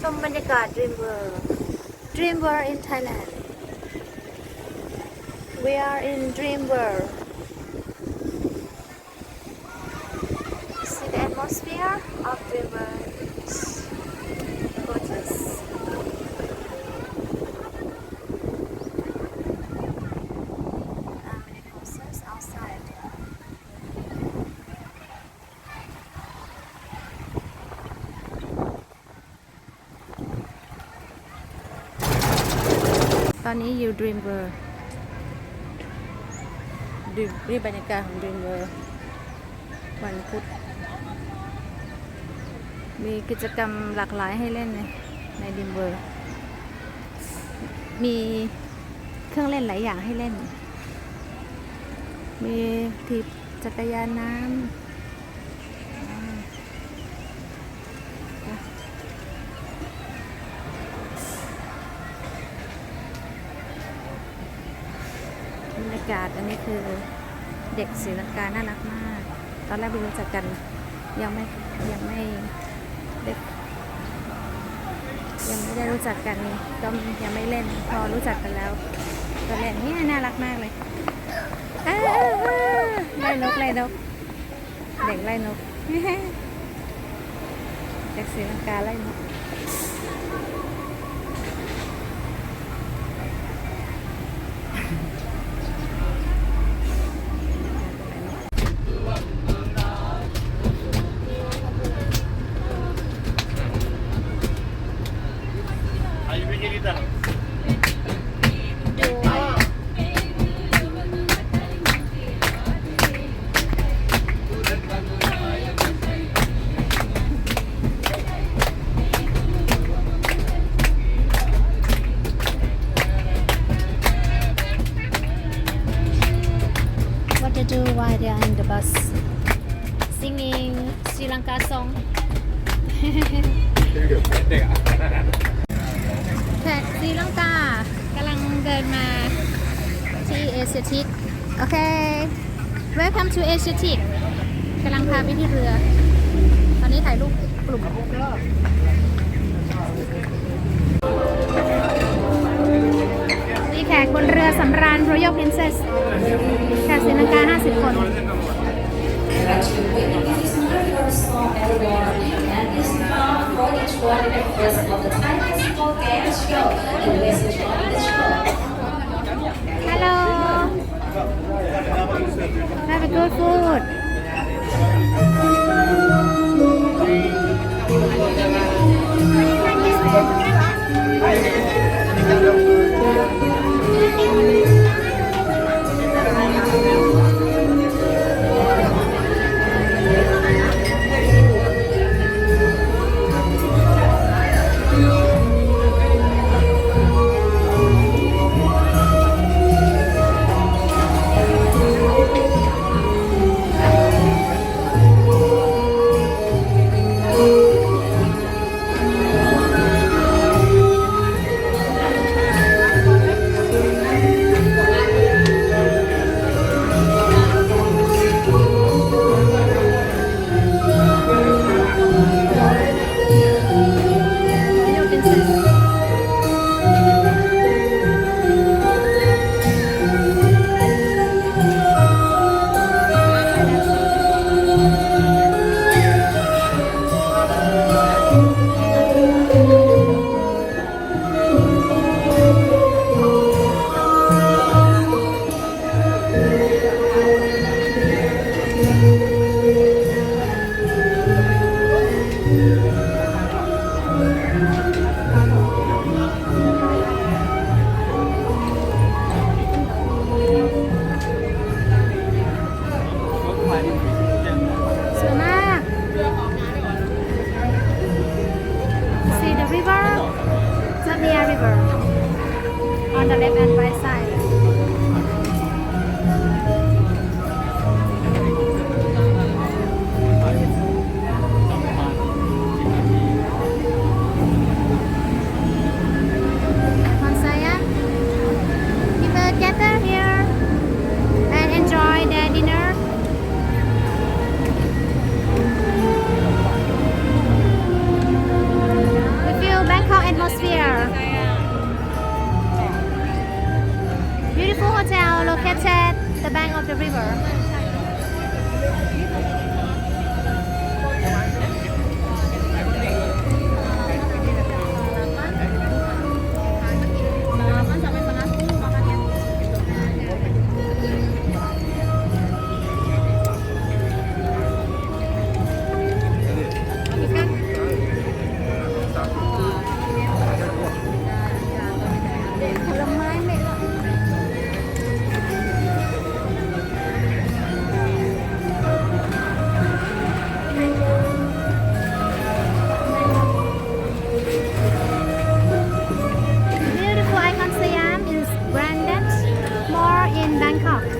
ชมบรรยากาศ Dream World. Dream World in Thailand. We are in Dream World. See the atmosphere of Dream World. It's gorgeous. ตอนนี้อยู่ Dream World ดูนี่บรรยากาศของ Dream World วันพุธมีกิจกรรมหลากหลายให้เล่นในใน Dream World มีเครื่องเล่นหลายอย่างให้เล่น มีถีบจักรยานน้ำ รยากาศอันนี้คือเด็กศรีลังกาน่ารักมาก ตอนแรกไม่รู้จักกันยังไม่ยังไม่ได้ยังไม่ได้รู้จักกันก็ยังไม่เล่นพอรู้จักกันแล้วก็เล่นนี่น่ารักมากเลยอ้ยเอ้ยเอ้ยไล่นกไล่นกเด็กไล่นกเด็กศรีลังกาไล่นก What they do while they are in the bus singing Sri Lanka song แขกศรีลังกากำลังเดินมาที่เอเชียทิกโอเค Welcome to Asia t i c กำลังพาไปที่เรือ ตอนนี้ถ่ายรูปกลุ่ม รือสำราญ Royal Princess แขกศรีลังกา 50 คน It's not your small anymore, and it's not for river in Bangkok.